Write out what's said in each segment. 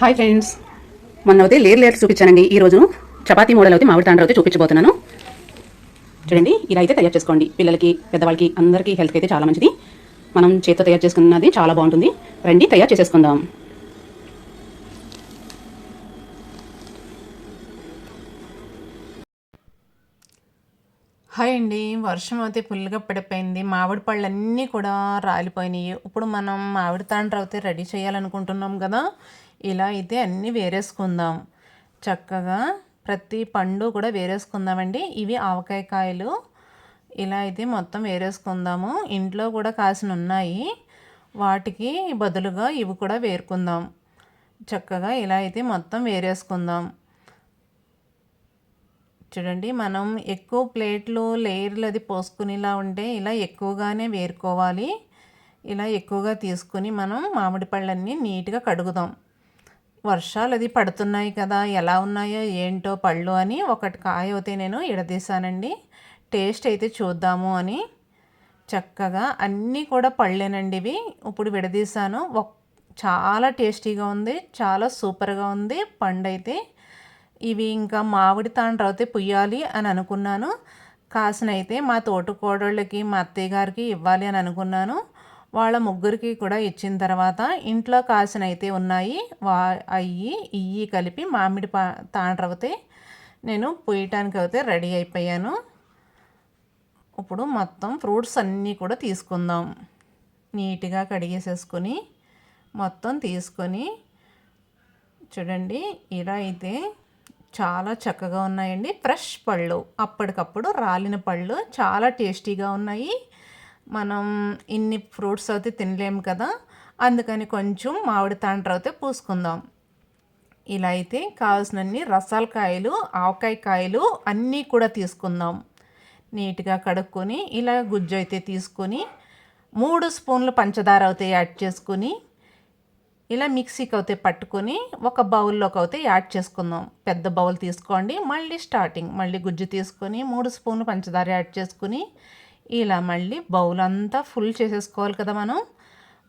Hi friends మొన్న అయితే లేర్ layers చూపించానండి ఈరోజు చపాతీ మోడల్ అయితే మామిడి తాండ్ర అయితే చూపించబోతున్నాను. చూడండి ఇలా అయితే తయారు చేసుకోండి. పిల్లలకి పెద్దవాళ్ళకి అందరికీ హెల్త్కి అయితే చాలా మంచిది. మనం చేతితో తయారు చేసుకున్నది చాలా బాగుంటుంది. రండి తయారు చేసేసుకుందాం. హాయ్ అండి. వర్షం అయితే ఫుల్గా పడిపోయింది. మామిడి పళ్ళు అన్నీ కూడా రాలిపోయినాయి. ఇప్పుడు మనం మామిడి తాండ్ర అయితే రెడీ చేయాలనుకుంటున్నాం కదా. ఇలా అయితే అన్నీ వేరేసుకుందాం. చక్కగా ప్రతి పండు కూడా వేరేసుకుందామండి. ఇవి ఆవకాయ కాయలు. ఇలా అయితే మొత్తం వేరేసుకుందాము. ఇంట్లో కూడా కాసిన ఉన్నాయి వాటికి బదులుగా ఇవి కూడా వేరుకుందాం. చక్కగా ఇలా అయితే మొత్తం వేరేసుకుందాం. చూడండి మనం ఎక్కువ ప్లేట్లు లేయర్లు అది పోసుకునేలా ఉంటే ఇలా ఎక్కువగానే వేరుకోవాలి. ఇలా ఎక్కువగా తీసుకుని మనం మామిడి పళ్ళన్నీ నీట్గా కడుగుదాం. వర్షాలు అది పడుతున్నాయి కదా ఎలా ఉన్నాయో ఏంటో పళ్ళు అని ఒకటి కాయ అయితే నేను ఇడదీశానండి. టేస్ట్ అయితే చూద్దాము అని. చక్కగా అన్నీ కూడా పళ్ళేనండి ఇవి. ఇప్పుడు విడదీశాను. ఒక్ చాలా టేస్టీగా ఉంది చాలా సూపర్గా ఉంది పండు అయితే ఇవి ఇంకా మామిడి తాండ్ర అయితే పుయ్యాలి అని అనుకున్నాను. కాసినైతే మా తోటకోడళ్ళకి మా అత్తయ్య గారికి ఇవ్వాలి అని అనుకున్నాను. వాళ్ళ ముగ్గురికి కూడా ఇచ్చిన తర్వాత ఇంట్లో కాసిన అయితే ఉన్నాయి వా అయ్యి ఇయ్యి కలిపి మామిడి పా తాండ్రవితే నేను పోయటానికి అయితే రెడీ అయిపోయాను. ఇప్పుడు మొత్తం ఫ్రూట్స్ అన్నీ కూడా తీసుకుందాం. నీట్గా కడిగేసేసుకొని మొత్తం తీసుకొని చూడండి ఇలా అయితే చాలా చక్కగా ఉన్నాయండి. ఫ్రెష్ పళ్ళు అప్పటికప్పుడు రాలిన పళ్ళు చాలా టేస్టీగా ఉన్నాయి. మనం ఇన్ని ఫ్రూట్స్ అయితే తినలేము కదా అందుకని కొంచెం మామిడి తాండ్ర అయితే పూసుకుందాం. ఇలా అయితే కావాల్సినన్ని రసాల కాయలు ఆవకాయ కాయలు అన్నీ కూడా తీసుకుందాం. నీట్గా కడుక్కొని ఇలా గుజ్జు అయితే తీసుకొని మూడు స్పూన్లు పంచదార అయితే యాడ్ చేసుకొని ఇలా మిక్సీకి అయితే పట్టుకొని ఒక బౌల్లోకి అయితే యాడ్ చేసుకుందాం. పెద్ద బౌల్ తీసుకోండి మళ్ళీ స్టార్టింగ్ మళ్ళీ గుజ్జు తీసుకొని మూడు స్పూన్లు పంచదార యాడ్ చేసుకుని ఇలా మళ్ళీ బౌల్ అంతా ఫుల్ చేసేసుకోవాలి కదా మనం.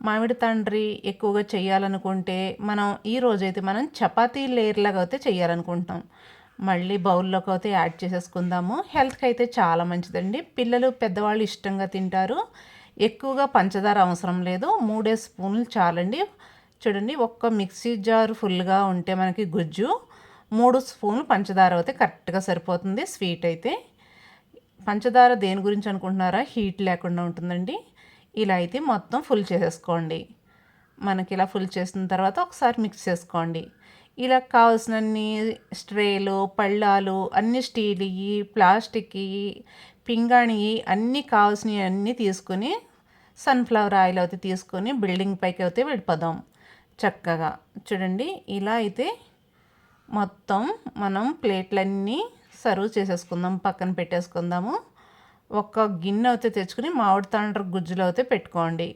మామిడి తండ్రి ఎక్కువగా చేయాలనుకుంటే మనం ఈ రోజైతే మనం చపాతీ లేయర్లాగా అయితే చేయాలనుకుంటాం మళ్ళీ బౌల్లోకి అయితే యాడ్ చేసేసుకుందాము. హెల్త్కి అయితే చాలా మంచిదండి. పిల్లలు పెద్దవాళ్ళు ఇష్టంగా తింటారు. ఎక్కువగా పంచదార అవసరం లేదు. మూడే స్పూన్లు చాలండి. చూడండి ఒక్క మిక్సీ జార్ ఫుల్గా ఉంటే మనకి గుజ్జు. మూడు స్పూన్లు పంచదార అయితే కరెక్ట్గా సరిపోతుంది స్వీట్ అయితే. పంచదార దేని గురించి అనుకుంటున్నారా? హీట్ లేకుండా ఉంటుందండి. ఇలా అయితే మొత్తం ఫుల్ చేసేసుకోండి. మనకి ఇలా ఫుల్ చేసిన తర్వాత ఒకసారి మిక్స్ చేసుకోండి. ఇలా కావాల్సినన్ని స్ట్రేలు పళ్ళాలు అన్ని స్టీల్ ప్లాస్టిక్ పింగాణి అన్నీ కావాల్సినవి అన్నీ తీసుకొని సన్ఫ్లవర్ ఆయిల్ అయితే తీసుకొని బిల్డింగ్ పైకి అయితే వెళ్ళిపోదాం. చక్కగా. చూడండి ఇలా అయితే మొత్తం మనం ప్లేట్లన్నీ సర్వ్ చేసేసుకుందాం పక్కన పెట్టేసుకుందాము. ఒక గిన్నె అయితే తెచ్చుకుని మామిడి తాండ్ర గుజ్జులో అయితే పెట్టుకోండి.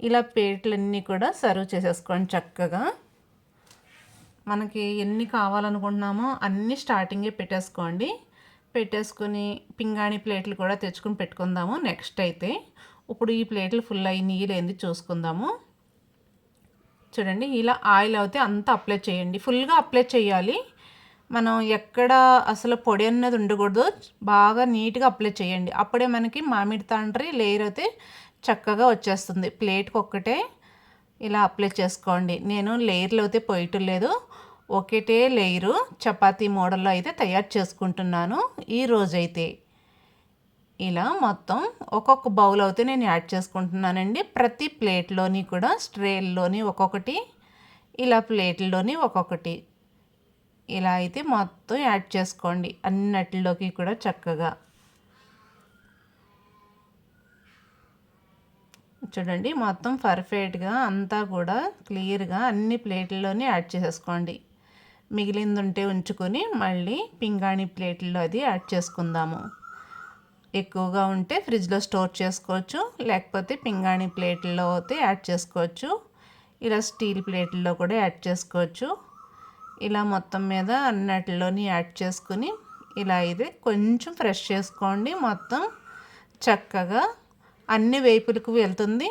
ఇలా ప్లేట్లన్నీ కూడా సర్వ్ చేసేసుకోండి చక్కగా. మనకి ఎన్ని కావాలనుకుంటున్నామో అన్నీ స్టార్టింగే పెట్టేసుకోండి. పెట్టేసుకుని పింగాణి ప్లేట్లు కూడా తెచ్చుకుని పెట్టుకుందాము నెక్స్ట్ అయితే. ఇప్పుడు ఈ ప్లేట్లు ఫుల్ అయ్యి నీళ్ళు చూసుకుందాము. చూడండి ఇలా ఆయిల్ అయితే అంతా అప్లై చేయండి. ఫుల్గా అప్లై చేయాలి. మనం ఎక్కడ అసలు పొడి అన్నది ఉండకూడదు. బాగా నీట్గా అప్లై చేయండి. అప్పుడే మనకి మామిడి తాండ్రి లేయర్ అయితే చక్కగా వచ్చేస్తుంది. ప్లేట్కి ఒక్కటే ఇలా అప్లై చేసుకోండి. నేను లేయర్లు అయితే పోయటం లేదు. ఒకటే లేయరు. చపాతీ మోడల్లో అయితే తయారు చేసుకుంటున్నాను. ఈ రోజైతే ఇలా మొత్తం ఒక్కొక్క బౌల్ అయితే నేను యాడ్ చేసుకుంటున్నానండి. ప్రతి ప్లేట్లోని కూడా స్ట్రేల్లోని ఒక్కొక్కటి ఇలా ప్లేట్లోని ఒక్కొక్కటి. ఇలా అయితే మొత్తం యాడ్ చేసుకోండి. అన్నట్లోకి కూడా చక్కగా. చూడండి మొత్తం పర్ఫెక్ట్గా అంతా కూడా క్లియర్గా అన్ని ప్లేట్లలోనే యాడ్ చేసేసుకోండి. మిగిలింది ఉంటే ఉంచుకొని మళ్ళీ పింగాణి ప్లేట్లో అది యాడ్ చేసుకుందాము. ఎక్కువగా ఉంటే ఫ్రిడ్జ్లో స్టోర్ చేసుకోవచ్చు లేకపోతే పింగాణి ప్లేట్లో అయితే యాడ్ చేసుకోవచ్చు ఇలా స్టీల్ ప్లేట్లో కూడా యాడ్ చేసుకోవచ్చు. ఇలా మొత్తం మీద అన్నిటిలోని యాడ్ చేసుకుని ఇలా అయితే కొంచెం ఫ్రెష్ చేసుకోండి. మొత్తం చక్కగా అన్ని వైపులకు వెళ్తుంది.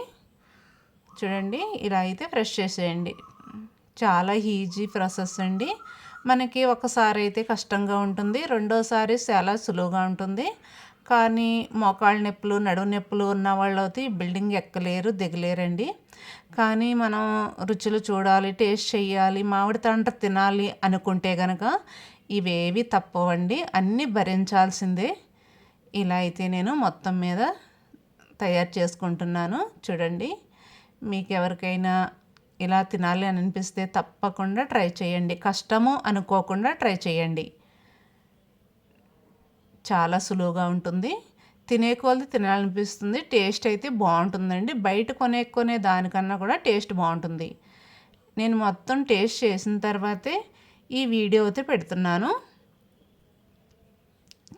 చూడండి ఇలా అయితే ఫ్రెష్ చేసేయండి. చాలా ఈజీ ప్రాసెస్ అండి. మనకి ఒకసారి అయితే కష్టంగా ఉంటుంది రెండోసారి చాలా సులువుగా ఉంటుంది. కానీ మోకాళ్ళ నొప్పులు నడుము నొప్పులు ఉన్న వాళ్ళు అయితే ఈ బిల్డింగ్ ఎక్కలేరు దిగలేరండి. కానీ మనం రుచులు చూడాలి టేస్ట్ చేయాలి మామిడి తండ్ర తినాలి అనుకుంటే కనుక ఇవేవి తప్పవండి. అన్నీ భరించాల్సిందే. ఇలా అయితే నేను మొత్తం మీద తయారు చేసుకుంటున్నాను. చూడండి మీకు ఎవరికైనా ఇలా తినాలి అని అనిపిస్తే తప్పకుండా ట్రై చేయండి. కష్టము అనుకోకుండా ట్రై చేయండి. చాలా సులువుగా ఉంటుంది. తినే కొలది తినాలనిపిస్తుంది. టేస్ట్ అయితే బాగుంటుందండి. బయట కొనే కొనే దానికన్నా కూడా టేస్ట్ బాగుంటుంది. నేను మొత్తం టేస్ట్ చేసిన తర్వాతే ఈ వీడియో అయితే పెడుతున్నాను.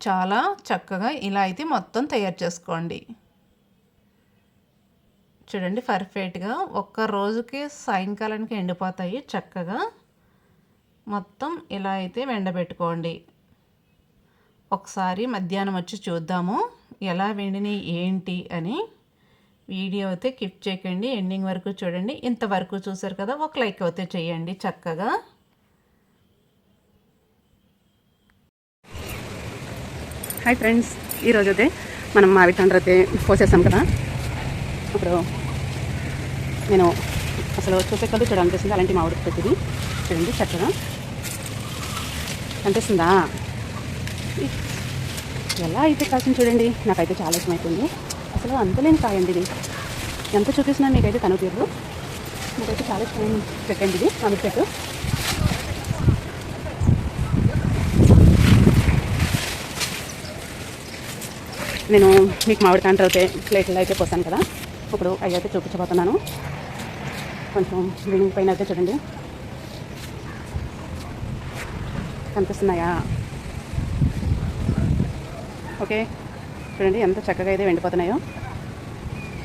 చాలా చక్కగా ఇలా అయితే మొత్తం తయారు చేసుకోండి. చూడండి పర్ఫెక్ట్గా ఒక్క రోజుకి సాయంకాలానికి ఎండిపోతాయి చక్కగా. మొత్తం ఇలా అయితే వెండబెట్టుకోండి. ఒకసారి మధ్యాహ్నం వచ్చి చూద్దాము. ఎలా వెండినాయి ఏంటి అని వీడియో అయితే కిప్ చేయకండి. ఎండింగ్ వరకు చూడండి. ఇంతవరకు చూసారు కదా ఒక లైక్ అయితే చేయండి చక్కగా. హాయ్ ఫ్రెండ్స్ ఈరోజు అయితే మనం మామిడి తండ్రి అయితే పోసేసాం కదా. ఇప్పుడు నేను అసలు చూసే కదా చూడాలనిపిస్తుంది. అలాంటి మామిడి ప్రతిది చూడండి చక్కగా. కనిపిస్తుందా? ఎలా అయితే కాసింది చూడండి నాకైతే చాలా ఇష్టమైపోయింది. అసలు అంతలేని కాయండి ఇది. ఎంత చూపిస్తున్నా మీకైతే తను తీరు నాకైతే చాలా ఇష్టమైన పెట్టండి ఇది మామిడి చెట్టు. నేను మీకు మామిడి కాంటర్ అయితే ప్లేట్లో అయితే పోతాను కదా. ఇప్పుడు అవి అయితే చూపించబోతున్నాను. కొంచెం బిల్డింగ్ పైన అయితే చూడండి. కనిపిస్తున్నాయా? ఓకే. చూడండి ఎంత చక్కగా అయితే వెండిపోతున్నాయో.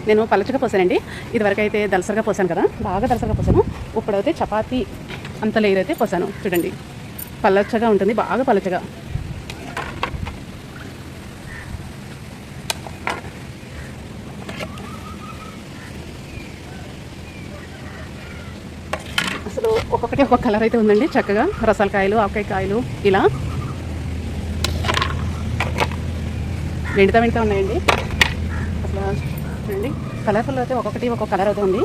నేను పలచగా పోసానండి. ఇదివరకు అయితే దలసరిగా పోసాను కదా. బాగా దలసరిగా పోసాను. ఇప్పుడైతే చపాతీ అంత లేయర్ అయితే పోసాను. చూడండి. పలచగా ఉంటుంది. బాగా పలచగా. అసలు ఒక్కొక్కటి ఒక్కొక్క కలర్ అయితే ఉందండి. చక్కగా రసాల కాయలు ఆవకాయ కాయలు ఇలా వెండితా వెండితా ఉన్నాయండి. అసలు చూడండి కలర్ఫుల్ అయితే ఒక్కొక్కటి ఒక్కొక్క కలర్ అయితే ఉంది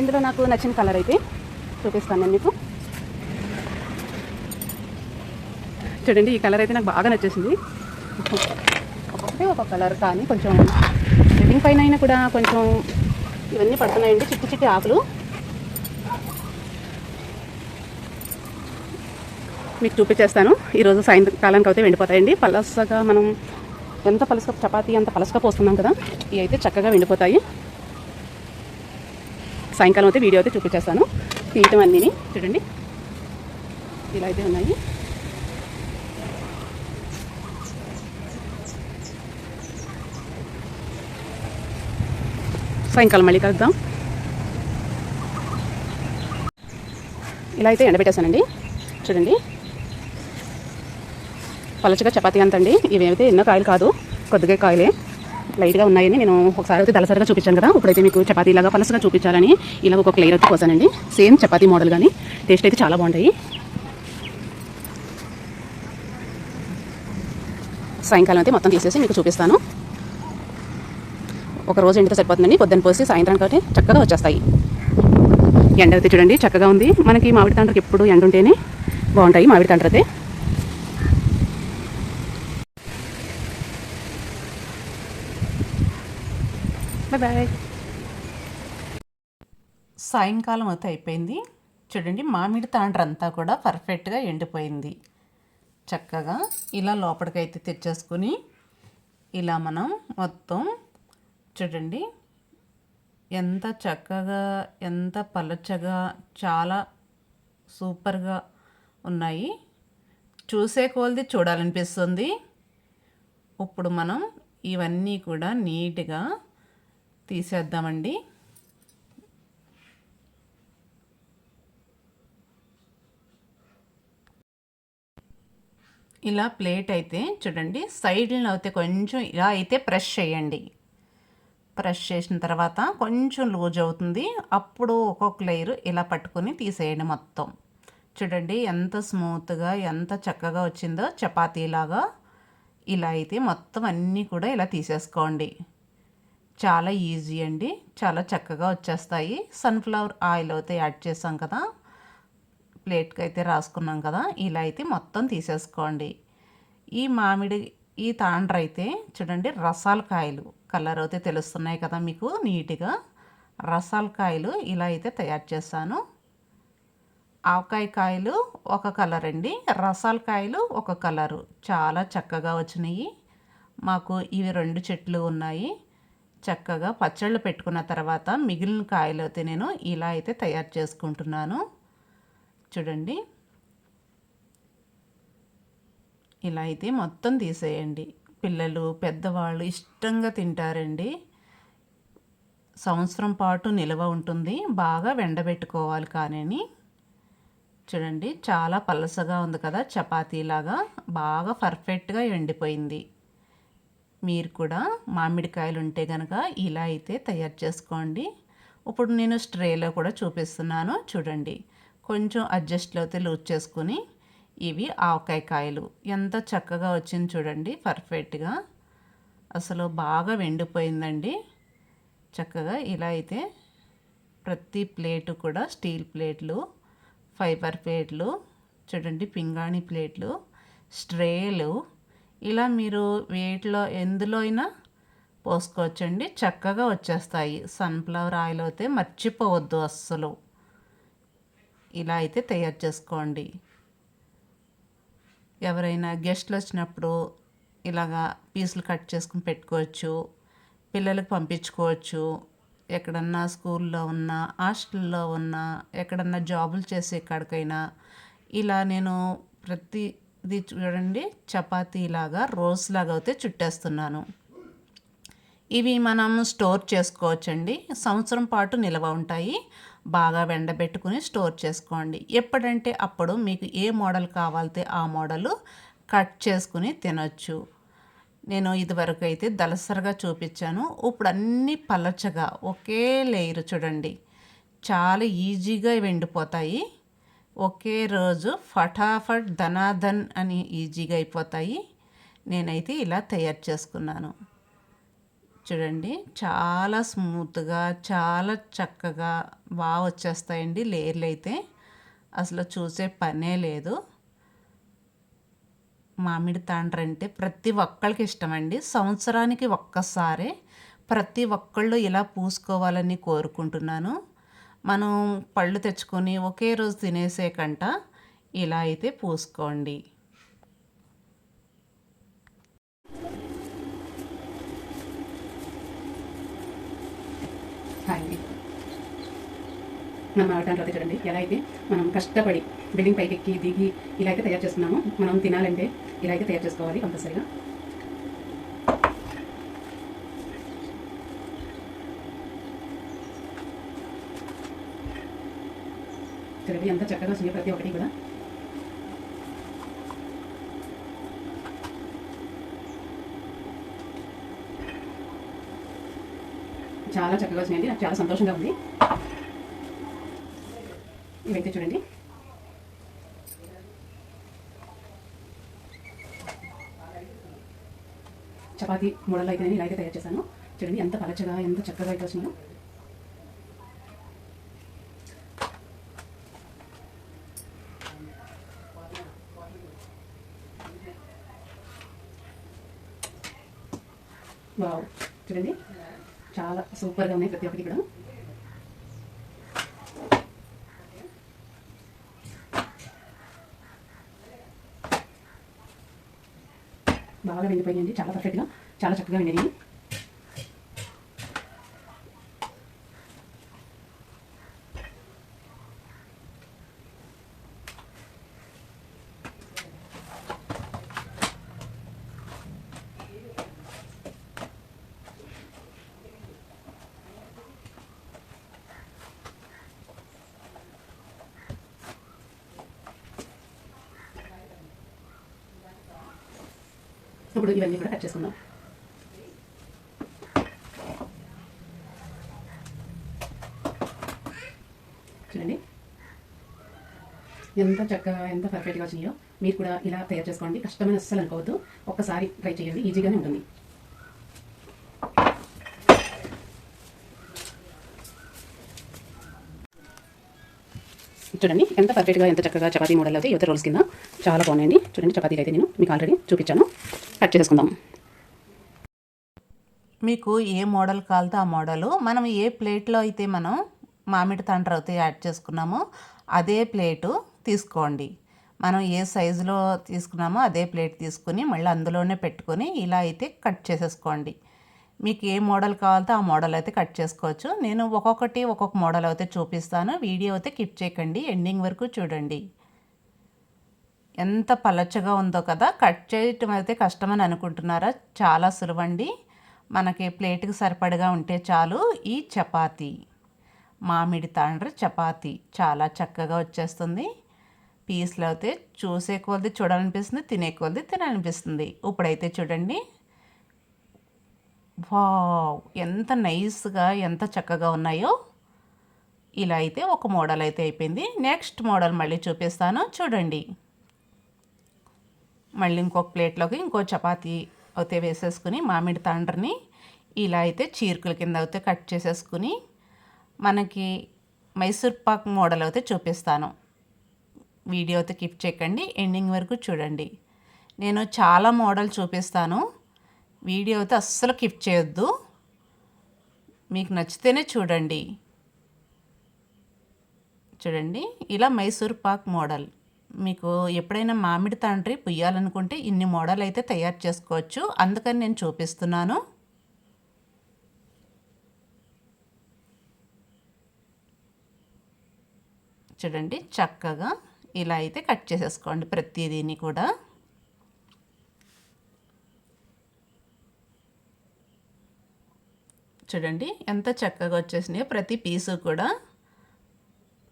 ఇందులో నాకు నచ్చిన కలర్ అయితే చూపిస్తాను నేను మీకు. చూడండి ఈ కలర్ అయితే నాకు బాగా నచ్చేసింది. ఒక్కొక్కటి ఒక్కొక్క కలర్ కానీ కొంచెం బిల్డింగ్ పైన అయినా కూడా కొంచెం ఇవన్నీ పడుతున్నాయండి చిట్టి చిట్టి ఆకులు. మీకు చూపించేస్తాను. ఈరోజు సాయంకాలానికి అయితే వెండిపోతాయండి. పలసగా మనం ఎంత పలసక చపాతీ అంత పలసగా పోస్తున్నాం కదా ఇవి అయితే చక్కగా వెండిపోతాయి. సాయంకాలం అయితే వీడియో అయితే చూపించేస్తాను. తీయటం అన్నీ చూడండి. ఇలా అయితే ఉన్నాయి. సాయంకాలం మళ్ళీ కలుద్దాం. ఇలా అయితే ఎండబెట్టేశానండి. చూడండి. పలచగా చపాతీ అంత అండి ఇవేమైతే ఎన్నో కాయలు కాదు కొద్దిగా కాయలే. లైట్గా ఉన్నాయని నేను ఒకసారి అయితే దళసరిగా చూపించాను కదా. ఇప్పుడైతే మీకు చపాతీ ఇలాగా పలసగా చూపించాలని ఇలా ఒక్కొక్క లేయర్ అయితే కోసానండి. సేమ్ చపాతీ మోడల్ కానీ టేస్ట్ అయితే చాలా బాగుంటాయి. సాయంకాలం అయితే మొత్తం తీసేసి మీకు చూపిస్తాను. ఒక రోజు ఎండితే సరిపోతుందండి. పొద్దున్న పోసి సాయంత్రానికి కాబట్టి చక్కగా వచ్చేస్తాయి. ఎండ అయితే చూడండి చక్కగా ఉంది. మనకి మామిడి తండ్రికి ఎప్పుడు ఎండ ఉంటేనే బాగుంటాయి మామిడి తండ్రి అయితే బాయ్. సాయంకాలం అయితే అయిపోయింది. చూడండి మామిడి తాండ్రంతా కూడా పర్ఫెక్ట్గా ఎండిపోయింది. చక్కగా ఇలా లోపలికైతే తెచ్చేసుకుని ఇలా మనం మొత్తం చూడండి ఎంత చక్కగా ఎంత పలచగా చాలా సూపర్గా ఉన్నాయి. చూసే కొలది చూడాలనిపిస్తుంది. ఇప్పుడు మనం ఇవన్నీ కూడా నీట్గా తీసేద్దామండి. ఇలా ప్లేట్ అయితే చూడండి సైడ్లను అయితే కొంచెం ఇలా అయితే ప్రెష్ చేయండి. ప్రెష్ చేసిన తర్వాత కొంచెం లూజ్ అవుతుంది. అప్పుడు ఒక్కొక్క లేయర్ ఇలా పట్టుకొని తీసేయండి మొత్తం. చూడండి ఎంత స్మూత్గా ఎంత చక్కగా వచ్చిందో చపాతీలాగా. ఇలా అయితే మొత్తం అన్నీ కూడా ఇలా తీసేసుకోండి. చాలా ఈజీ అండి. చాలా చక్కగా వచ్చేస్తాయి. సన్ఫ్లవర్ ఆయిల్ అయితే యాడ్ చేసాం కదా. ప్లేట్కి అయితే రాసుకున్నాం కదా. ఇలా అయితే మొత్తం తీసేసుకోండి. ఈ మామిడి ఈ తాండ్ర అయితే చూడండి రసాల కాయలు. కలర్ అయితే తెలుస్తున్నాయి కదా మీకు నీట్గా. రసాల కాయలు ఇలా అయితే తయారు చేశాను. ఆవకాయ కాయలు ఒక కలర్ అండి. రసాల కాయలు ఒక కలరు. చాలా చక్కగా వచ్చినాయి. మాకు ఇవి రెండు చెట్లు ఉన్నాయి. చక్కగా పచ్చళ్ళు పెట్టుకున్న తర్వాత మిగిలిన కాయలు అయితే నేను ఇలా అయితే తయారు చేసుకుంటున్నాను. చూడండి. ఇలా అయితే మొత్తం తీసేయండి. పిల్లలు పెద్దవాళ్ళు ఇష్టంగా తింటారండి. సంవత్సరం పాటు నిల్వ ఉంటుంది. బాగా వెండబెట్టుకోవాలి కానీ చూడండి చాలా పలసగా ఉంది కదా చపాతీలాగా. బాగా పర్ఫెక్ట్గా ఎండిపోయింది. మీరు కూడా మామిడికాయలు ఉంటే కనుక ఇలా అయితే తయారు చేసుకోండి. ఇప్పుడు నేను స్ట్రేలో కూడా చూపిస్తున్నాను చూడండి. కొంచెం అడ్జస్ట్లో అయితే లూజ్ చేసుకుని ఇవి ఆవకాయ కాయలు. ఎంత చక్కగా వచ్చింది చూడండి పర్ఫెక్ట్గా. అసలు బాగా వెండిపోయిందండి. చక్కగా ఇలా అయితే ప్రతి ప్లేటు కూడా స్టీల్ ప్లేట్లు ఫైబర్ ప్లేట్లు చూడండి పింగాణి ప్లేట్లు స్ట్రేలు ఇలా మీరు వేటిలో ఎందులో అయినా పోసుకోవచ్చండి. చక్కగా వచ్చేస్తాయి. సన్ఫ్లవర్ ఆయిల్ అయితే మర్చిపోవద్దు అస్సలు. ఇలా అయితే తయారు చేసుకోండి. ఎవరైనా గెస్ట్లు వచ్చినప్పుడు ఇలాగా పీసులు కట్ చేసుకుని పెట్టుకోవచ్చు పిల్లలకు పంపించుకోవచ్చు. ఎక్కడన్నా స్కూల్లో ఉన్నా హాస్టల్లో ఉన్నా ఎక్కడన్నా జాబులు చేసే కాడికైనా ఇలా నేను ప్రతి ఇది చూడండి చపాతీలాగా రోల్స్ లాగా అయితే చుట్టేస్తున్నాను. ఇవి మనం స్టోర్ చేసుకోవచ్చండి. సంవత్సరం పాటు నిల్వ ఉంటాయి. బాగా వెండబెట్టుకుని స్టోర్ చేసుకోండి. ఎప్పుడంటే అప్పుడు మీకు ఏ మోడల్ కావాలితే ఆ మోడలు కట్ చేసుకుని తినొచ్చు. నేను ఇదివరకు అయితే దలసరగా చూపించాను. ఇప్పుడు అన్నీ పలచగా ఒకే లేయర్ చూడండి. చాలా ఈజీగా వెండిపోతాయి. ఒకే రోజు ఫటాఫట్ ధనాధన్ అని ఈజీగా అయిపోతాయి. నేనైతే ఇలా తయారు చేసుకున్నాను. చూడండి చాలా స్మూత్గా చాలా చక్కగా బాగా వచ్చేస్తాయండి లేయర్లు అయితే. అసలు చూసే పనే లేదు. మామిడి తాండ్ర అంటే ప్రతి ఒక్కళ్ళకి ఇష్టమండి. సంవత్సరానికి ఒక్కసారే ప్రతి ఒక్కళ్ళు ఇలా పూసుకోవాలని కోరుకుంటున్నాను. మనం పళ్ళు తెచ్చుకొని ఒకే రోజు తినేసే కంట ఇలా అయితే పూసుకోండి. హాయ్ అండి. మన మాట్లాడటం అయితే చూడండి ఎలా అయితే మనం కష్టపడి బిల్డింగ్ పైకి ఎక్కి దిగి ఇలా అయితే తయారు చేస్తున్నాము మనం తినాలంటే ఇలా అయితే తయారు చేసుకోవాలి కంపల్సరీగా. చూడండి ఎంత చక్కగా వచ్చింది ప్రతి ఒక్కటి కూడా. చాలా చక్కగా వచ్చినాయండి నాకు చాలా సంతోషంగా ఉంది. ఇవైతే చూడండి. చపాతీ మోడల్ అయితే నేను ఇలా అయితే తయారు చేశాను. చూడండి ఎంత పలచగా ఎంత చక్కగా అయితే వచ్చినాయో వావ్. చూడండి. చాలా సూపర్గా ఉన్నాయి ప్రతి ఒక్కటి కూడా. బాగా వెండిపోయింది చాలా పర్ఫెక్ట్గా చాలా చక్కగా వెళ్ళినాయి ఇప్పుడు ఇవన్నీ కూడా కట్ చేసుకుందాం. చూడండి. ఎంత చక్కగా ఎంత పర్ఫెక్ట్గా వచ్చినాయో మీరు కూడా ఇలా తయారు చేసుకోండి. కష్టమైన అస్సలు అనుకోవద్దు. ఒక్కసారి ట్రై చేయండి. ఈజీగానే ఉంటుంది. చూడండి. ఎంత పర్ఫెక్ట్గా ఎంత చక్కగా చపాతీ మోడల్ అయితే యువత రోల్స్ కింద చాలా బాగున్నాయండి. చూడండి చపాతీలు అయితే నేను మీకు ఆల్రెడీ చూపించాను. కట్ చేసుకుందాం. మీకు ఏ మోడల్ కావాలతో ఆ మోడలు మనం ఏ ప్లేట్లో అయితే మనం మామిడి తండ్రి అయితే యాడ్ చేసుకున్నామో అదే ప్లేటు తీసుకోండి. మనం ఏ సైజులో తీసుకున్నామో అదే ప్లేట్ తీసుకుని మళ్ళీ అందులోనే పెట్టుకొని ఇలా అయితే కట్ చేసేసుకోండి. మీకు ఏ మోడల్ కావాలో ఆ మోడల్ అయితే కట్ చేసుకోవచ్చు. నేను ఒక్కొక్కటి ఒక్కొక్క మోడల్ అయితే చూపిస్తాను. వీడియో అయితే కిప్ చేయకండి. ఎండింగ్ వరకు చూడండి. ఎంత పలచగా ఉందో కదా కట్ చేయటం అయితే కష్టమని అనుకుంటున్నారా? చాలా సులువండి. మనకి ప్లేట్కి సరిపడగా ఉంటే చాలు. ఈ చపాతీ మామిడి తాండ్రి చపాతీ చాలా చక్కగా వచ్చేస్తుంది. పీస్లు అయితే చూసే కొద్ది చూడాలనిపిస్తుంది తినే కొద్ది తినాలనిపిస్తుంది. ఇప్పుడైతే చూడండి. వావ్! ఎంత నైస్గా ఎంత చక్కగా ఉన్నాయో. ఇలా అయితే ఒక మోడల్ అయితే అయిపోయింది. నెక్స్ట్ మోడల్ మళ్ళీ చూపిస్తాను. చూడండి. మళ్ళీ ఇంకొక ప్లేట్లోకి ఇంకో చపాతీ అయితే వేసేసుకుని మామిడి తాండ్రని ఇలా అయితే చీరకుల కింద అయితే కట్ చేసేసుకుని మనకి మైసూర్ పాక్ మోడల్ అయితే చూపిస్తాను. వీడియో అయితే కిప్ చేయకండి ఎండింగ్ వరకు చూడండి. నేను చాలా మోడల్ చూపిస్తాను. వీడియో అయితే అస్సలు కిప్ చేయొద్దు. మీకు నచ్చితేనే చూడండి. చూడండి ఇలా మైసూర్ పాక్ మోడల్. మీకు ఎప్పుడైనా మామిడి తండ్రి పుయ్యాలనుకుంటే ఇన్ని మోడల్ అయితే తయారు చేసుకోవచ్చు. అందుకని నేను చూపిస్తున్నాను. చూడండి చక్కగా ఇలా అయితే కట్ చేసేసుకోండి ప్రతిదీని కూడా. చూడండి ఎంత చక్కగా వచ్చేసినాయో ప్రతి పీసు కూడా.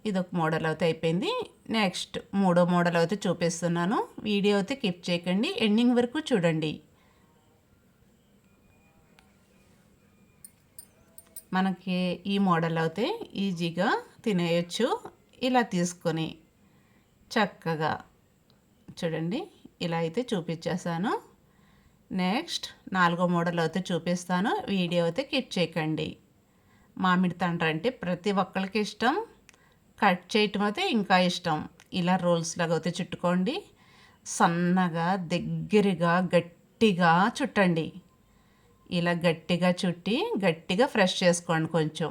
ఇది ఒక మోడల్ అయితే అయిపోయింది. నెక్స్ట్ మూడో మోడల్ అయితే చూపిస్తున్నాను. వీడియో అయితే కిప్ చేయకండి. ఎండింగ్ వరకు చూడండి. మనకి ఈ మోడల్ అయితే ఈజీగా తినేయచ్చు. ఇలా తీసుకొని చక్కగా చూడండి. ఇలా అయితే చూపించేశాను. నెక్స్ట్ నాలుగో మోడల్ అయితే చూపిస్తాను. వీడియో అయితే కిప్ చేయకండి. మామిడి తండ్రి అంటే ప్రతి ఒక్కరికి ఇష్టం. కట్ చేయటం అయితే ఇంకా ఇష్టం. ఇలా రోల్స్ లాగా అయితే చుట్టుకోండి. సన్నగా దగ్గరగా గట్టిగా చుట్టండి. ఇలా గట్టిగా చుట్టి గట్టిగా ఫ్రెష్ చేసుకోండి కొంచెం.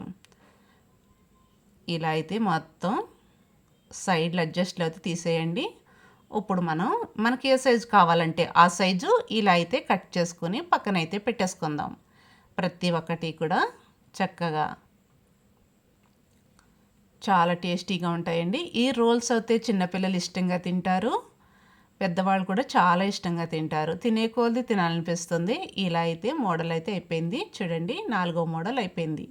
ఇలా అయితే మొత్తం సైడ్లు అడ్జస్ట్లు అయితే తీసేయండి. ఇప్పుడు మనం మనకి ఏ సైజు కావాలంటే ఆ సైజు ఇలా అయితే కట్ చేసుకుని పక్కన అయితే పెట్టేసుకుందాం. ప్రతి ఒక్కటి కూడా చక్కగా చాలా టేస్టీగా ఉంటాయండి. ఈ రోల్స్ అయితే చిన్నపిల్లలు ఇష్టంగా తింటారు. పెద్దవాళ్ళు కూడా చాలా ఇష్టంగా తింటారు. తినే కొలది తినాలనిపిస్తుంది. ఇలా అయితే మోడల్ అయితే అయిపోయింది. చూడండి నాలుగో మోడల్ అయిపోయింది.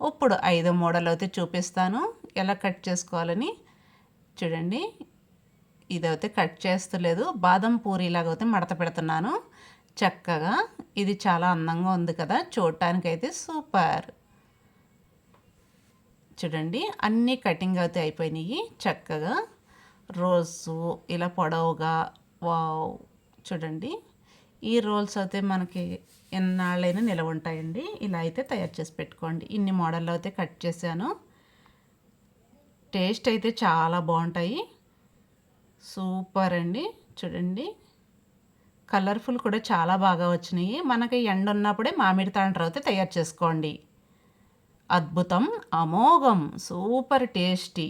ఇప్పుడు ఐదో మోడల్ అయితే చూపిస్తాను. ఎలా కట్ చేసుకోవాలని చూడండి. ఇదైతే కట్ చేస్తలేదు. బాదం పూరీలాగా అయితే మడత పెడుతున్నాను. చక్కగా ఇది చాలా అందంగా ఉంది కదా. చూడటానికైతే సూపర్. చూడండి అన్నీ కటింగ్ అయితే అయిపోయినాయి. చక్కగా రోజు ఇలా పొడవుగా వావ్ చూడండి. ఈ రోల్స్ అయితే మనకి ఎన్నాళ్ళైనా నిలవ ఉంటాయండి. ఇలా అయితే తయారు చేసి పెట్టుకోండి. ఇన్ని మోడల్లో అయితే కట్ చేశాను. టేస్ట్ అయితే చాలా బాగుంటాయి. సూపర్ అండి. చూడండి. కలర్ఫుల్ కూడా చాలా బాగా వచ్చినాయి. మనకి ఎండ ఉన్నప్పుడే మామిడి తాండ్ర అయితే తయారు చేసుకోండి. అద్భుతం అమోఘం సూపర్ టేస్టీ.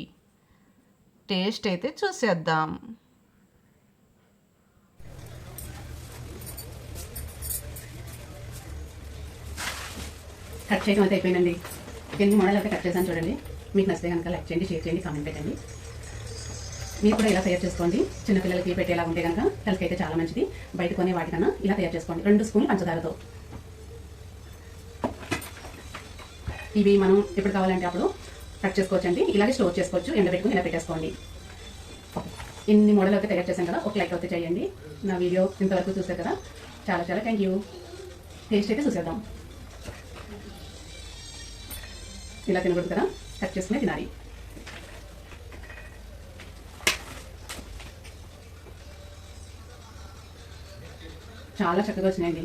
టేస్ట్ అయితే చూసేద్దాం. కట్ చేయడం అయితే అయిపోయిందండి. ఎన్ని మోడల్ అయితే కట్ చేశాను చూడండి. మీకు నచ్చితే కనుక లైక్ చేయండి షేర్ చేయండి కామెంట్ పెట్టండి. మీరు కూడా ఇలా తయారు చేసుకోండి. చిన్నపిల్లలకి పెట్టేలా ఉంటే కనుక హెల్త్ అయితే చాలా మంచిది. బయట కొనే వాటికన్నా ఇలా తయారు చేసుకోండి. రెండు స్పూన్లు పంచదారతో. ఇవి మనం ఎప్పుడు కావాలంటే అప్పుడు కట్ చేసుకోవచ్చండి. ఇలాగే స్టోర్ చేసుకోవచ్చు. ఎండబెట్టుకుని ఇలా పెట్టేసుకోండి. ఇన్ని మోడల్ అయితే తయారు చేశాను కదా ఒక లైక్ అయితే చేయండి. నా వీడియో ఇంతవరకు చూసారు కదా? చాలా చాలా థ్యాంక్ యూ. టేస్ట్ అయితే చూసేద్దాం. ఇలా తినకూడదు కదా? కట్ చేసుకునే తినాలి. చాలా చక్కగా వచ్చినాయండి.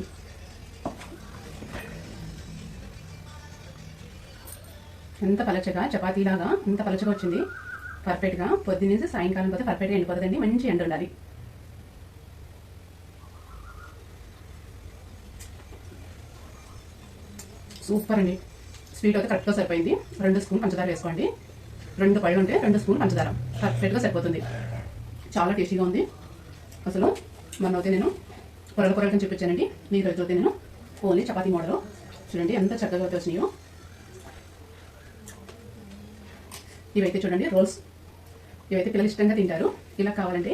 ఎంత పలచగా చపాతీలాగా ఎంత పలచగా వచ్చింది. పర్ఫెక్ట్గా పొద్దున్నేసి సాయంకాలం పోతే పర్ఫెక్ట్గా ఎండిపోతుందండి మంచి ఎండ ఉండాలి. సూపర్ అండి. స్వీట్ అయితే కరెక్ట్గా సరిపోయింది. రెండు స్పూన్ పంచదార వేసుకోండి. రెండు పళ్ళు ఉంటే రెండు స్పూన్ పంచదార. పర్ఫెక్ట్గా సరిపోతుంది. చాలా టేస్టీగా ఉంది. అసలు మొన్న అయితే నేను పొరల పొరలు చూపించానండి. ఈ రోజు అయితే నేను ఓన్లీ చపాతీ మోడల్. చూడండి ఎంత చక్కగా అయితే వచ్చినాయో. ఇవైతే చూడండి రోల్స్. ఇవైతే పిల్లలు ఇష్టంగా తింటారు. ఇలా కావాలంటే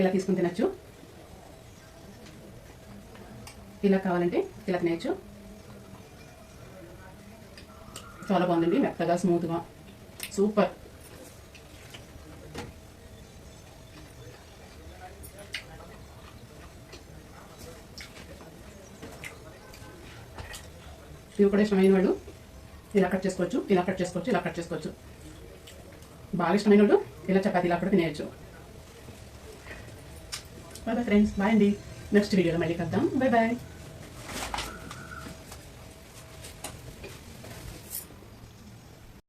ఇలా తీసుకుని తినచ్చు. ఇలా కావాలంటే ఇలా తినేయచ్చు. చాలా బాగుందండి మెత్తగా స్మూత్గా సూపర్. ఇవి కూడా ఇష్టమైన వాళ్ళు ఇలా కట్ చేసుకోవచ్చు ఇలా కట్ చేసుకోవచ్చు ఇలా కట్ చేసుకోవచ్చు. బాగా ఇష్టమైన వాళ్ళు ఇలా చపాతి ఇలా కూడా తినేయచ్చు. బాయ్ బాయ్ ఫ్రెండ్స్ బాయ్ అండి. నెక్స్ట్ వీడియోలో మళ్ళీ కలుద్దాం. Bye bye